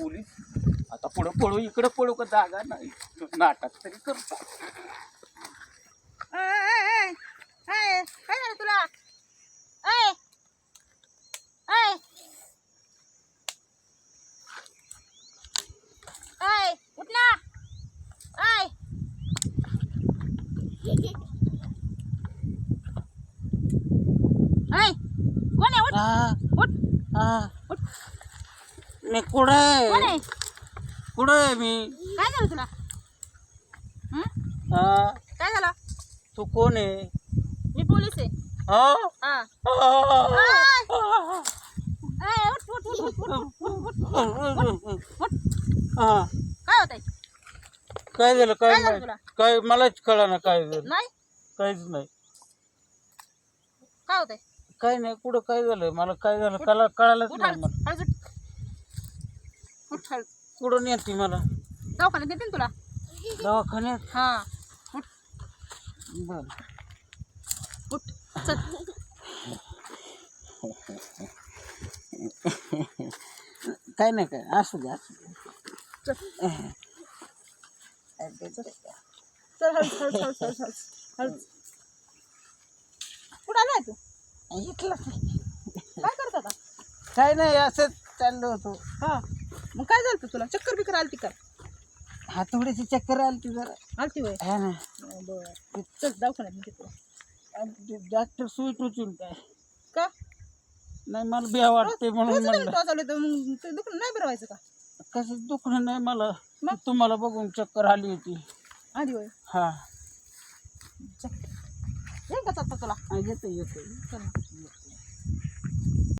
Police आता पुढं पळू इकडं पळू का जागा नाही नाटक तरी करतात तुला कोण आहे उठ उठ उठ मी कुठं आहे? कुठं आहे मी? काय झालं तुला? काय झालं? तू कोण आहे? मी पोलीस आहे. काय होत काय झालं? काय काय झालं नाही. ना काय मलाच काय झालं. नाही? काहीच नाही. काय होत काय नाही कुठं काय झालं मला काय झालं? कळा कळालंच नाही उठ हळू कुठं नेते मला? दवाखान्यात देते ना तुला? दवाखान्यात? हा. उठ बर. उठ चल काय नाही काय असू द्या असू द्या चल हळू हळू हळू हळू हळू. हळू. कुठं आलाय तू? इथलं. काय करत होता? काय नाही असंच चाललो होतो. हा. मग काय झालं तुला? चक्कर बिकर आलती का? हातोडीची चक्कर आली ती जरा. आलती वय हा ना. बरं. चल दवाखान्यात नेते तुला डॉक्टर सुई टोचून काय? का? नाही मला बिया वाटते म्हणून रोज म्हणलं. तर मग ते दुखणं नाही बरं व्हायचं का? कसं दुखणं नाही मला मग? तुम्हाला बघून चक्कर आली होती. आधी वय हा. येईन का चालता तुला? येतं येतं चल